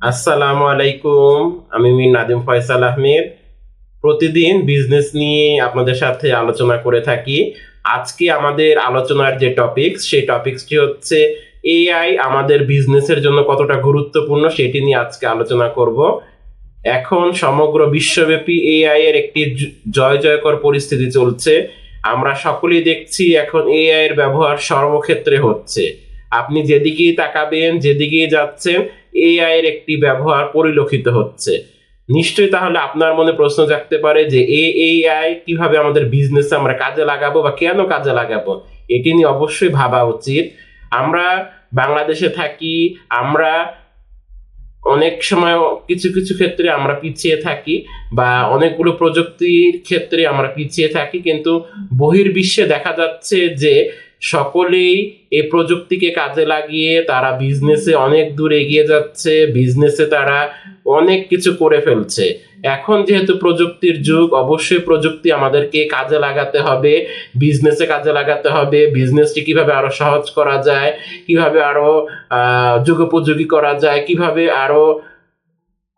আসসালামু আলাইকুম, আমি মির নাদিম ফয়সাল আহমেদ। প্রতিদিন বিজনেস নিয়ে আপনাদের সাথে আলোচনা করে থাকি। আজকে আমাদের আলোচনার যে টপিকস সেই টপিকসটি হচ্ছে এআই আমাদের বিজনেসের জন্য কতটা গুরুত্বপূর্ণ সেটি নিয়ে আজকে আলোচনা করব। এখন সমগ্র বিশ্বব্যাপী এআই এর একটি জয় জয়কর পরিস্থিতি চলছে। আমরা সকলেই দেখছি এখন এআই এর ব্যবহার সর্বক্ষেত্রে হচ্ছে। আপনি যেদিকেই তাকাবেন, যেদিকেই যাচ্ছেন এআই এর একটি ব্যবহার পরিলক্ষিত হচ্ছে। নিশ্চয়ই তাহলে আপনার মনে প্রশ্ন জাগতে পারে যে এই এআই কীভাবে আমাদের বিজনেসে আমরা কাজে লাগাবো বা কেন কাজে লাগাবো? এটি নিয়ে অবশ্যই ভাবা উচিত। আমরা বাংলাদেশে থাকি, আমরা অনেক সময় কিছু কিছু ক্ষেত্রে আমরা পিছিয়ে থাকি বা অনেকগুলো প্রযুক্তির ক্ষেত্রে আমরা পিছিয়ে থাকি, কিন্তু বহির্বিশ্বে দেখা যাচ্ছে যে সকলেই এ প্রযুক্তিকে কাজে লাগিয়ে তারা বিজনেসে অনেক দূর এগিয়ে যাচ্ছে বিজনেসে তারা অনেক কিছু করে ফেলছে। এখন যেহেতু প্রযুক্তির যুগ অবশ্যই প্রযুক্তি আমাদেরকে কাজে লাগাতে হবে বিজনেসে কাজে লাগাতে হবে বিজনেসটি কীভাবে আরও সহজ করা যায় কীভাবে আরও আহ, যুগোপযোগী করা যায় কীভাবে আরও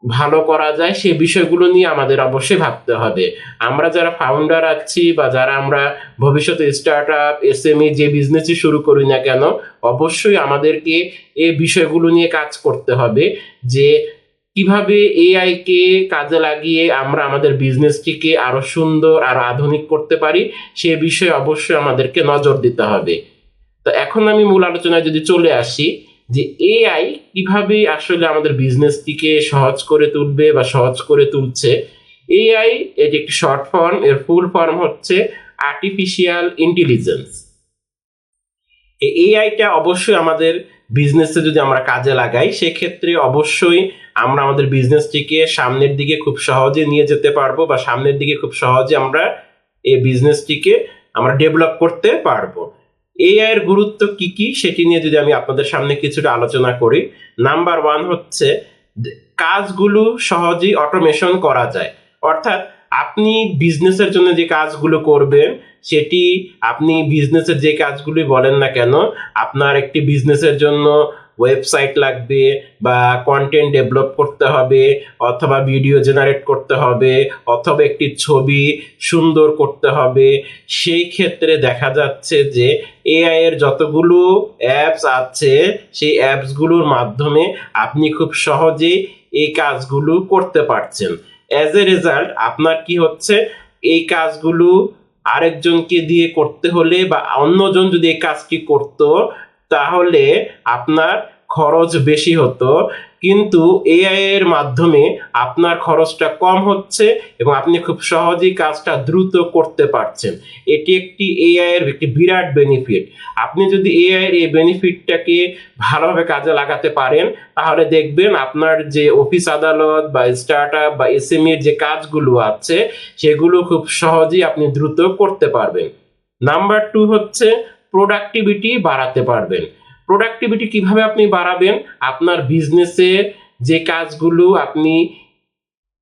ভালো করা যায় সে বিষয়গুলো নিয়ে আমাদের অবশ্যই ভাবতে হবে। আমরা যারা ফাউন্ডার আছি বা যারা আমরা ভবিষ্যতে স্টার্ট আপ এসএমই যে বিজনেসই শুরু করি না কেন, অবশ্যই আমাদেরকে এই বিষয়গুলো নিয়ে কাজ করতে হবে যে কীভাবে এআই কে কাজে লাগিয়ে আমরা আমাদের বিজনেসটিকে আরও সুন্দর, আর আধুনিক করতে পারি, সে বিষয়ে অবশ্যই আমাদেরকে নজর দিতে হবে। তো এখন আমি মূল আলোচনায় যদি চলে আসি যে এআই কীভাবে আসলে আমাদের বিজনেসটিকে সহজ করে তুলবে বা সহজ করে তুলছে? এআই এটি একটি শর্ট ফর্ম এর ফুল ফর্ম হচ্ছে আর্টিফিশিয়াল ইন্টেলিজেন্স এআইটা অবশ্যই আমাদের বিজনেসে যদি আমরা কাজে লাগাই, সেক্ষেত্রে অবশ্যই আমরা আমাদের বিজনেসটিকে সামনের দিকে খুব সহজে নিয়ে যেতে পারব বা সামনের দিকে খুব সহজে আমরা এই বিজনেসটিকে আমরা ডেভেলপ করতে পারব। এআই এর গুরুত্ব কি কি সেটি নিয়ে যদি আমি আপনাদের সামনে কিছুটা আলোচনা করি নাম্বার ওয়ান হচ্ছে কাজগুলো সহজেই অটোমেশন করা যায়। অর্থাৎ আপনি বিজনেসের জন্য যে কাজগুলো করবেন, সেটি আপনি বিজনেসের যে কাজগুলি বলেন না কেন, আপনার একটি বিজনেসের জন্য ওয়েবসাইট লাগবে বা কন্টেন্ট ডেভেলপ করতে হবে, অথবা ভিডিও জেনারেট করতে হবে, অথবা একটি ছবি সুন্দর করতে হবে, সেই ক্ষেত্রে দেখা যাচ্ছে যে এআই এর যতগুলো অ্যাপস আছে, সেই অ্যাপসগুলোর মাধ্যমে আপনি খুব সহজেই এই কাজগুলো করতে পারছেন। অ্যাজ এ রেজাল্ট আপনার কি হচ্ছে? এই কাজগুলো আরেকজনকে দিয়ে করতে হলে বা অন্যজন যদি এই কাজটি করতো তাহলে আপনার খরচ বেশি হতো। কিন্তু এআই এর মাধ্যমে আপনার খরচটা কম হচ্ছে এবং আপনি খুব সহজেই কাজটা দ্রুত করতে পারছেন। এটি একটি এআই এর একটি বিরাট বেনিফিট আপনি যদি এআই এর এই বেনিফিটটাকে ভালোভাবে কাজে লাগাতে পারেন, তাহলে দেখবেন আপনার যে অফিস আদালত বা স্টার্ট আপ বা এর যে কাজগুলো আছে, সেগুলো খুব সহজেই আপনি দ্রুত করতে পারবেন। নাম্বার টু হচ্ছে প্রোডাক্টিভিটি বাড়াতে পারবেন। প্রোডাক্টিভিটি কীভাবে আপনি বাড়াবেন? আপনার বিজনেসের যে কাজগুলো আপনি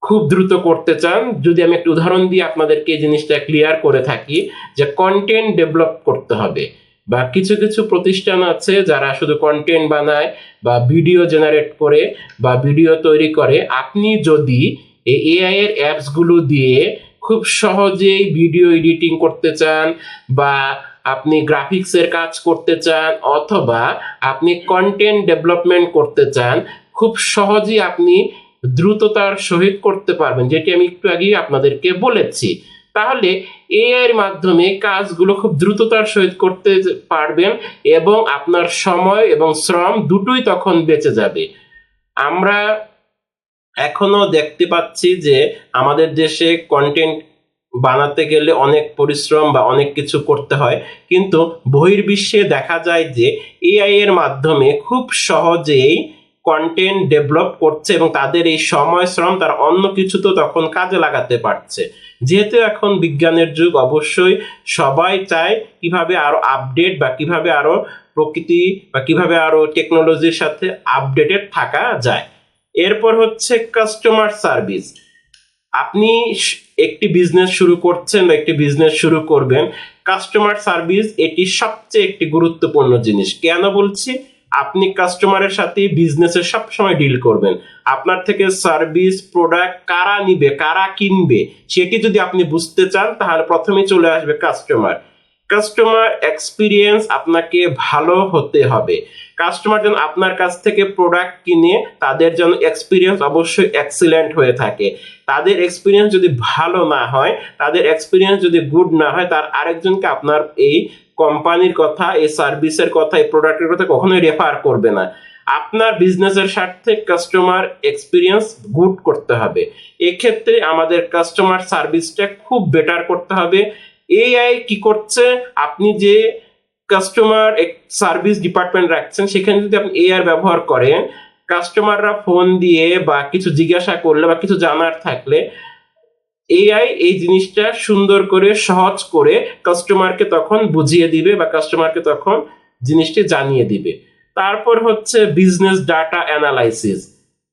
খুব দ্রুত করতে চান, যদি আমি একটা উদাহরণ দিয়ে আপনাদেরকে এই জিনিসটা ক্লিয়ার করে থাকি, যে কন্টেন্ট ডেভেলপ করতে হবে। বা কিছু কিছু প্রতিষ্ঠান আছে যারা শুধু কন্টেন্ট বানায় বা ভিডিও জেনারেট করে বা ভিডিও তৈরি করে। আপনি যদি এআই এর অ্যাপসগুলো দিয়ে খুব সহজেই ভিডিও এডিটিং করতে চান বা আপনি গ্রাফিক্সের কাজ করতে চান অথবা আপনি কন্টেন্ট ডেভেলপমেন্ট করতে চান, খুব সহজেই আপনি দ্রুততার সহিত করতে পারবেন, যেটি আমি একটু আগেই আপনাদেরকে বলেছি। তাহলে এআই এর মাধ্যমে কাজগুলো খুব দ্রুততার সহিত করতে পারবেন এবং আপনার সময় এবং শ্রম দুটোই তখন বেঁচে যাবে। আমরা এখনও দেখতে পাচ্ছি যে আমাদের দেশে কন্টেন্ট বানাতে গেলে অনেক পরিশ্রম বা অনেক কিছু করতে হয়। কিন্তু বহির্বিশ্বে দেখা যায় যে এআই এর মাধ্যমে খুব সহজেই কন্টেন্ট ডেভেলপ করছে এবং তাদের এই সময়, শ্রম তারা অন্য কিছু তো তখন কাজে লাগাতে পারছে। যেহেতু এখন বিজ্ঞানের যুগ, অবশ্যই সবাই চায় কীভাবে আরও আপডেট বা কীভাবে আরও প্রকৃতি বা কীভাবে আরও টেকনোলজির সাথে আপডেটেড থাকা যায়। এরপর হচ্ছে কাস্টমার সার্ভিস আপনি একটি বিজনেস শুরু করছেন বা একটি বিজনেস শুরু করবেন কাস্টমার সার্ভিস এটি সবচেয়ে একটি গুরুত্বপূর্ণ জিনিস। কেন বলছি? আপনি কাস্টমারের সাথে বিজনেসের সব সময় ডিল করবেন। আপনার থেকে সার্ভিস প্রোডাক্ট কারা নিবে, কারা কিনবে, সেটি যদি আপনি বুঝতে চান, তাহলে প্রথমে চলে আসবে কাস্টমার কাস্টমার এক্সপিরিয়েন্স আপনাকে ভালো হতে হবে। কাস্টমার যেন আপনার কাছ থেকে প্রোডাক্ট কিনে তাদের যেন এক্সপিরিয়েন্স অবশ্যই এক্সিলেন্ট হয়ে থাকে। তাদের এক্সপিরিয়েন্স যদি ভালো না হয়, তাদের এক্সপিরিয়েন্স যদি গুড না হয়, তার আরেকজনকে আপনার এই কোম্পানির কথা, এই সার্ভিসের কথা, এই প্রোডাক্টের কথা কখনোই রেফার করবে না। আপনার বিজনেসের স্বার্থে কাস্টমার এক্সপিরিয়েন্স গুড করতে হবে। এক্ষেত্রে আমাদের কাস্টমার সার্ভিসটা খুব বেটার করতে হবে। এআই কি করছে? আপনি যে কাস্টমার সার্ভিস ডিপার্টমেন্ট রাখছেন, সেখানে যদি আপনি এআই ব্যবহার করেন কাস্টমাররা ফোন দিয়ে বা কিছু জিজ্ঞাসা করলে বা কিছু জানার থাকলে এআই এই জিনিসটা সুন্দর করে, সহজ করে কাস্টমারকে তখন বুঝিয়ে দিবে বা কাস্টমারকে তখন জিনিসটি জানিয়ে দিবে। তারপর হচ্ছে বিজনেস ডাটা অ্যানালাইসিস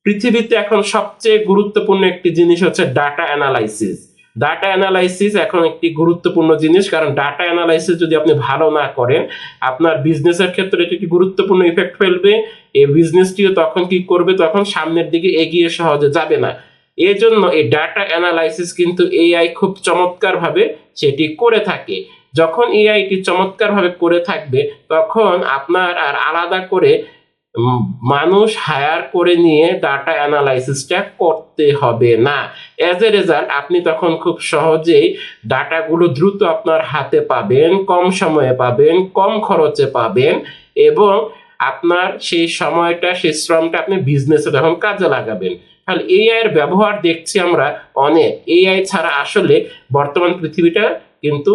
পৃথিবীতে এখন সবচেয়ে গুরুত্বপূর্ণ একটি জিনিস হচ্ছে ডাটা অ্যানালাইসিস ডাটা অ্যানালাইসিস এখন একটি গুরুত্বপূর্ণ জিনিস, কারণ ডাটা অ্যানালাইসিস যদি আপনি ভালো না করেন, আপনার বিজনেসের ক্ষেত্রে এটি একটি গুরুত্বপূর্ণ ইফেক্ট ফেলবে। এই বিজনেসটিও তখন কি করবে? তখন সামনের দিকে এগিয়ে সহজে যাবে না। এজন্য এই ডাটা অ্যানালাইসিস কিন্তু এআই খুব চমৎকারভাবে সেটি করে থাকে। যখন এআইটি চমৎকারভাবে করে থাকবে, তখন আপনার আর আলাদা করে মানুষ হায়ার করে নিয়ে ডাটা অ্যানালাইসিসটা করতে হবে না। অ্যাজ এ রেজাল্ট আপনি তখন খুব সহজেই ডাটাগুলো দ্রুত আপনার হাতে পাবেন, কম সময়ে পাবেন, কম খরচে পাবেন এবং আপনার সেই সময়টা, সেই শ্রমটা আপনি বিজনেসে তখন কাজে লাগাবেন। তাহলে এআই এর ব্যবহার দেখছি আমরা অনেক। এআই ছাড়া আসলে বর্তমান পৃথিবীটা কিন্তু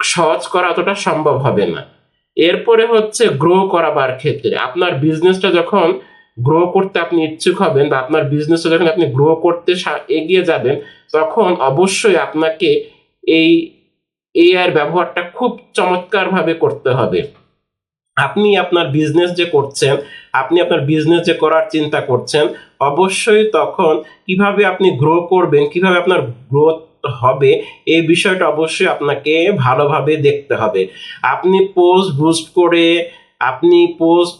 সহজ করা অতটা সম্ভব হবে না। এরপরে হচ্ছে গ্রো করাবার ক্ষেত্রে। আপনার বিজনেসটা যখন গ্রো করতে আপনি ইচ্ছুক হবেন বা আপনার বিজনেসটা যখন আপনি গ্রো করতে এগিয়ে যাবেন, তখন অবশ্যই আপনাকে এই এআই এর ব্যবহারটা খুব চমৎকারভাবে করতে হবে। আপনি আপনার বিজনেস যে করছেন, আপনি আপনার বিজনেস যে করার চিন্তা করছেন, অবশ্যই তখন কীভাবে আপনি গ্রো করবেন, কীভাবে আপনার গ্রোথ হবে, এই বিষয়টা অবশ্যই আপনাকে ভালোভাবে দেখতে হবে। আপনি পোস্ট বুস্ট করে, আপনি পোস্ট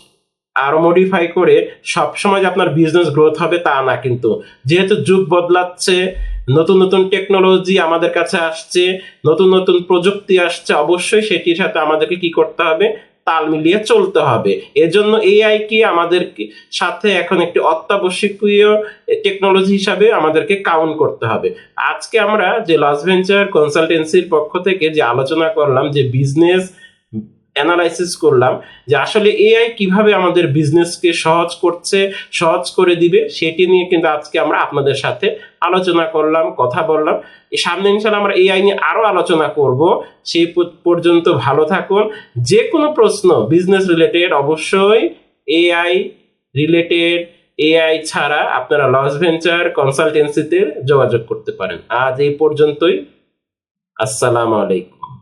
আরও মডিফাই করে সবসময় যে আপনার বিজনেস গ্রোথ হবে তা না কিন্তু। যেহেতু যুগ বদলাচ্ছে, নতুন নতুন টেকনোলজি আমাদের কাছে আসছে, নতুন নতুন প্রযুক্তি আসছে, অবশ্যই সেটির সাথে আমাদেরকে কি করতে হবে? তাল মিলিয়ে চলতে হবে। এজন্য এআই কি আমাদের সাথে এখন একটি অত্যাবশ্যকীয় টেকনোলজি হিসাবে আমাদেরকে কাউন্ট করতে হবে। আজকে আমরা যে লস ভেঞ্চার কনসালটেন্সির পক্ষ থেকে যে আলোচনা করলাম যে বিজনেস অ্যানালাইসিস করলাম যে আসলে এআই কীভাবে আমাদের বিজনেসকে সহজ করছে, সহজ করে দিবে, সেটি নিয়ে কিন্তু আজকে আমরা আপনাদের সাথে আলোচনা করলাম, কথা বললাম। সামনে ইনশাল্লাহ আমরা এআই নিয়ে আরও আলোচনা করব। সেই পর্যন্ত ভালো থাকুন। যে কোনো প্রশ্ন বিজনেস রিলেটেড অবশ্যই এআই রিলেটেড এআই ছাড়া আপনারা লস ভেঞ্চার কনসালটেন্সিতে যোগাযোগ করতে পারেন। আজ এই পর্যন্তই। আসসালামু আলাইকুম।